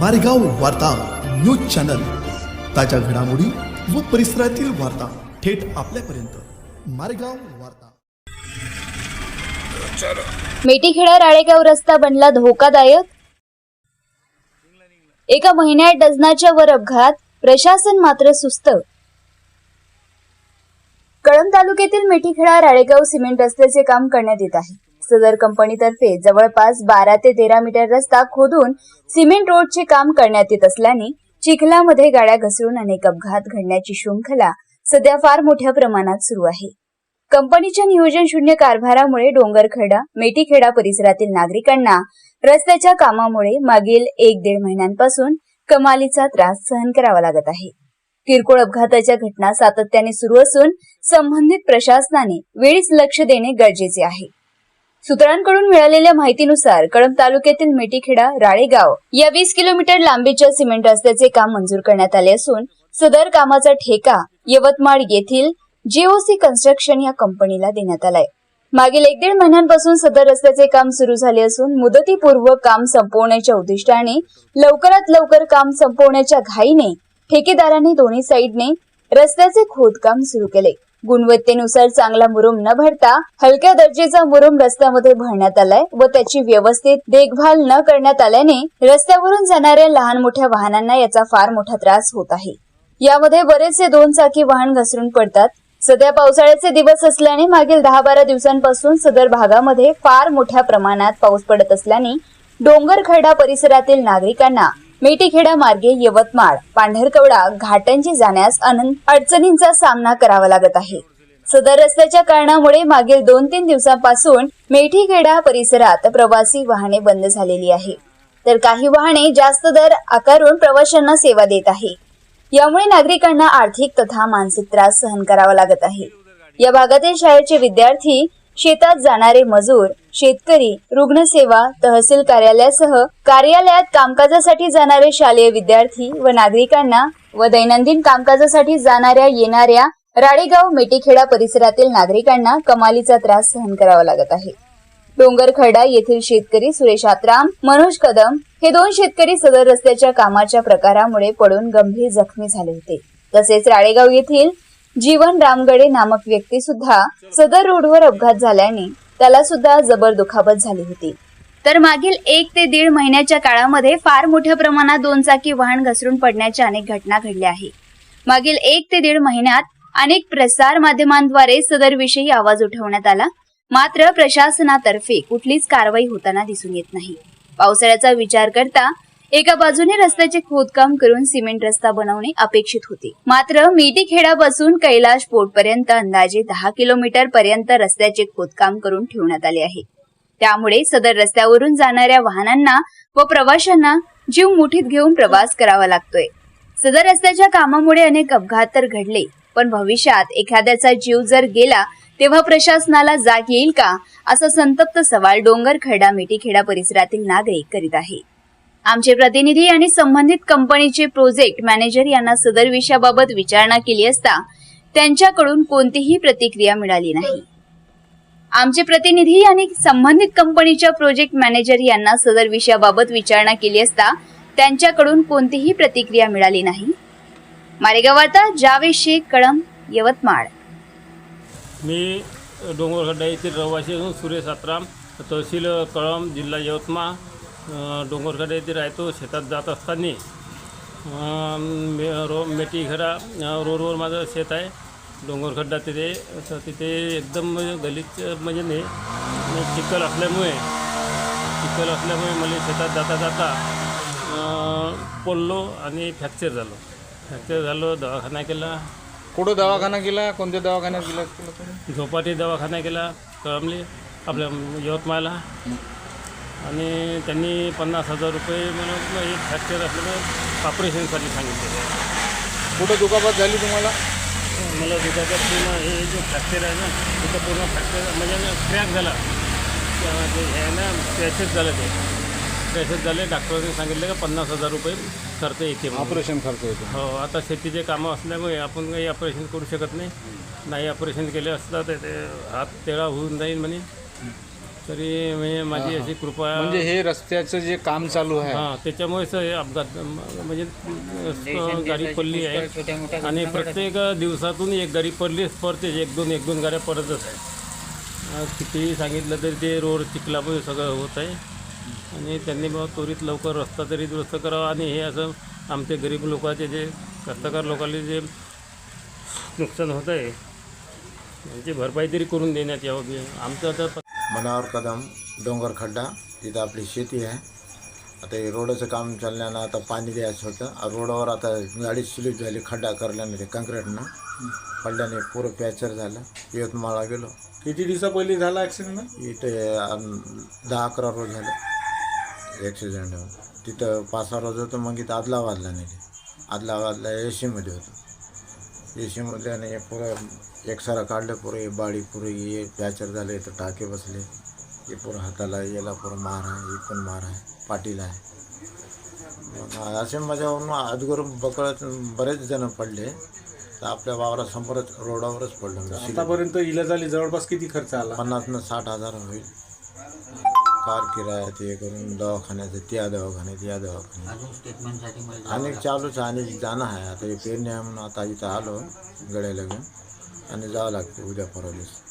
मारेगाव वार्ता news channel. ताज्या घडामोडी व परिसरातील वार्ता थेट आपल्यापर्यंत. मारेगाव वार्ता. मेटीखेडा राळेगाव रस्ता बनला धोकादायक. एका महिन्यात डझनाच्या वर अपघात प्रशासन मात्र सुस्त. कळंब तालुक्यातील मेटीखेडा राळेगाव सिमेंट रस्त्याचे काम करण्यात येत आहे. सदर कंपनीतर्फे जवळपास बारा ते तेरा मीटर रस्ता खोदून सिमेंट रोडचे काम करण्यात येत असल्याने चिखलामध्ये गाड्या घसरून अनेक अपघात घडण्याची शृंखला सध्या फार मोठ्या प्रमाणात सुरू आहे. कंपनीच्या नियोजन शून्य कारभारामुळे डोंगरखेडा मेटीखेडा परिसरातील नागरिकांना रस्त्याच्या कामामुळे मागील एक दीड महिन्यांपासून कमालीचा त्रास सहन करावा लागत आहे. किरकोळ अपघाताच्या घटना सातत्याने सुरू असून संबंधित प्रशासनाने वेळीच लक्ष देणे गरजेचे आहे. सूत्रांकडून मिळालेल्या माहितीनुसार कळंब तालुक्यातील मेटीखेडा राळेगाव या वीस किलोमीटर लांबीच्या सिमेंट रस्त्याचे काम मंजूर करण्यात आले असून सदर कामाचा ठेका यवतमाळ येथील जीओसी कन्स्ट्रक्शन या कंपनीला देण्यात आलाय. मागील एक दीड महिन्यांपासून सदर रस्त्याचे काम सुरू झाले असून मुदतीपूर्व काम संपवण्याच्या उद्दिष्टाने लवकरात लवकर काम संपवण्याच्या घाईने ठेकेदारांनी दोन्ही साईडने रस्त्याचे खोदकाम सुरू केले. गुणवत्तेनुसार चांगला मुरुम न भरता हलक्या दर्जेचा मुरुम रस्त्यामध्ये भरण्यात आलाय व त्याची व्यवस्थित देखभाल न करण्यात आल्याने रस्त्यावरून जाणाऱ्या लहान मोठ्या वाहनांना याचा फार मोठा त्रास होत आहे. यामध्ये बरेचसे दोन चाकी वाहन घसरून पडतात. सध्या पावसाळ्याचे दिवस असल्याने मागील दहा बारा दिवसांपासून सदर भागामध्ये फार मोठ्या प्रमाणात पाऊस पडत असल्याने डोंगरखडा परिसरातील नागरिकांना मेटीखेडा मार्गे यवतमाळ पांढरकवडा घाटांची जाण्यास अनंत अडचणींचा सामना करावा लागत आहे. सदर रस्त्याच्या कारणामुळे मागील दोन तीन दिवसांपासून मेठीखेडा परिसरात प्रवासी वाहने बंद झालेली आहे. तर काही वाहने जास्त दर आकारून प्रवाशांना सेवा देत आहे. यामुळे नागरिकांना आर्थिक तथा मानसिक त्रास सहन करावा लागत आहे. या भागातील शाळेचे विद्यार्थी शेतात जाणारे मजूर शेतकरी रुग्णसेवा तहसील कार्यालयासह कार्यालयात कामकाजासाठी जाणारे शालेय विद्यार्थी व नागरिकांना व दैनंदिन कामकाजासाठी जाणाऱ्या येणाऱ्या राळेगाव मेटीखेडा परिसरातील नागरिकांना कमालीचा त्रास सहन करावा लागत आहे. डोंगरखडा येथील शेतकरी सुरेश आत्राम मनोज कदम हे दोन शेतकरी सदर रस्त्याच्या कामाच्या प्रकारामुळे पडून गंभीर जखमी झाले होते. तसेच राळेगाव येथील जीवन रामगडे नामक व्यक्ती सुद्धा सदर रोडवर अपघात झाल्याने त्याला सुद्धा जबर दुखापत झाली होती. तर मागील एक ते दीड महिन्याच्या काळामध्ये फार मोठ्या प्रमाणात दोन चाकी वाहन घसरून पडण्याच्या अनेक घटना घडल्या आहेत. मागील एक ते दीड महिन्यात अनेक प्रसार माध्यमांद्वारे सदर विषयी आवाज उठवण्यात आला. मात्र प्रशासनातर्फे कुठलीच कारवाई होताना दिसून येत नाही. पावसाळ्याचा विचार करता एका बाजूने रस्त्याचे खोदकाम करून सिमेंट रस्ता बनवणे अपेक्षित होते. मात्र मेटीखेडापासून कैलाश पोर्टपर्यंत अंदाजे दहा किलोमीटर पर्यंत रस्त्याचे खोदकाम करून ठेवण्यात आले आहे. त्यामुळे सदर रस्त्यावरून जाणाऱ्या वाहनांना व प्रवाशांना जीव मुठीत घेऊन प्रवास करावा लागतोय. सदर रस्त्याच्या कामामुळे अनेक अपघात तर घडले पण भविष्यात एखाद्याचा जीव जर गेला तेव्हा प्रशासनाला जाग येईल का असा संतप्त सवाल डोंगर डोंगरखेडा मेटीखेडा परिसरातील नागरिक करीत आहे आमचे प्रतिनिधी आणि संबंधित कंपनीचे प्रोजेक्ट मॅनेजर यांना सदर विषयाबाबत विचारणा केली असता त्यांच्याकडून कोणतीही प्रतिक्रिया मिळाली नाही. आमचे प्रतिनिधी आणि संबंधित कंपनीच्या प्रोजेक्ट मॅनेजर यांना सदर विषयाबाबत विचारणा केली असता त्यांच्याकडून कोणतीही प्रतिक्रिया मिळाली नाही. मारेगाव वार्ता जावेद शेख कळम यवतमाळ. मी डोंगरखड्डा येथील रहिवासी असून सुरेश सातराम तहसील कळम जिल्हा यवतमाळ. अ, डोंगरखड्डा येथे राहतो शेतात जात असताना. मे रो मेटीघरा रोडवर माझं शेत आहे. डोंगरखड्डा तिथे तर तिथे एकदम गलीच म्हणजे नाही चिखल असल्यामुळे चिखल असल्यामुळे मला शेतात जाता जाता पडलो आणि फ्रॅक्चर झालो. फ्रॅक्चर झालो दवाखाना केला. कुठं दवाखाना केला? कोणत्या दवाखान्यात गेला? झोपाटी दवाखाना केला कळमले आपल्या यवतमाळला. आणि त्यांनी पन्नास हजार रुपये मला एक फ्रॅक्चर असल्यामुळे ऑपरेशनसाठी सांगितले. कुठं दुखापत झाली तुम्हाला? मला दुधाचा पूर्ण हे जो फ्रॅक्चर आहे ना तिथं पूर्ण फ्रॅक्चर म्हणजे क्रॅक झाला. ते हे आहे ना क्रॅशेस झालं ते. क्रॅशेस झाले डॉक्टरांनी सांगितलं का पन्नास हजार रुपये खर्च येते म्हणून. ऑपरेशन खर्च होतो हो आता शेतीचे कामं असल्यामुळे आपण काही ऑपरेशन करू शकत नाही. नाही ऑपरेशन केले असता तर ते हात तेळा होऊन जाईल म्हणे. तरी म्हणजे माझी अशी कृपा म्हणजे हे रस्त्याचं जे काम चालू आहे. हां त्याच्यामुळेच हे अपघात म्हणजे गाडी पडली आहे. आणि प्रत्येक दिवसातून एक गाडी पडलीच पडते एक दोन एक दोन गाड्या पडतच आहे अ, कितीही सांगितलं तरी ते रोड चिखलामुळे सगळं होत आहे. आणि त्यांनी बाबा त्वरित लवकर रस्ता तरी दुरुस्त करावा. आणि हे असं आमचे गरीब लोकांचे जे कष्टकार लोकांना जे नुकसान होत आहे यांची भरपाई तरी करून देण्यात यावं. आमचं आता मनावर कदम डोंगर खड्डा तिथं आपली शेती आहे. आता हे रोडाचं काम चालल्यानं आता पाणी द्यायचं होतं. रोडावर आता गाडी स्लिप झाली खड्डा करल्याने ते कंक्रीटनं. पडल्याने पुरं पॅचर झालं. यवतमाळला गेलो. किती दिवसा पहिले झाला ॲक्सिडेंट इथे अं, दहा अकरा रोज झालं. ॲक्सिडेंट तिथं पाच सहा रोज होतं मग इथं आदलाबादला नेले. आदलाबादला ए सीमध्ये होतं. ए सीमध्ये आणि हे पुरं एकसारा काढलं पुरं हे बाडी पुरं हे पॅचर झालं इथं टाके बसले. हे पुरं हाताला याला पुरं मार आहे इकडून मार आहे पाठीला आहे. मग असे माझ्यावरून अजगर बकळत बरेच जण पडले. तर आपल्या वावरासमोरच रोडावरच पडलं आतापर्यंत इलाजाली जवळपास किती खर्च आला? पन्नासनं साठ हजार होईल. कार किराया ते करून दवाखान्याचं त्या दवाखान्यात या दवाखान्यात आणि चालूच आणि जाणं आहे. आता हे पेरणी आहे म्हणून आता इथं आलो गड्याला घेऊन आणि जावं लागते उद्या परवा दिवशी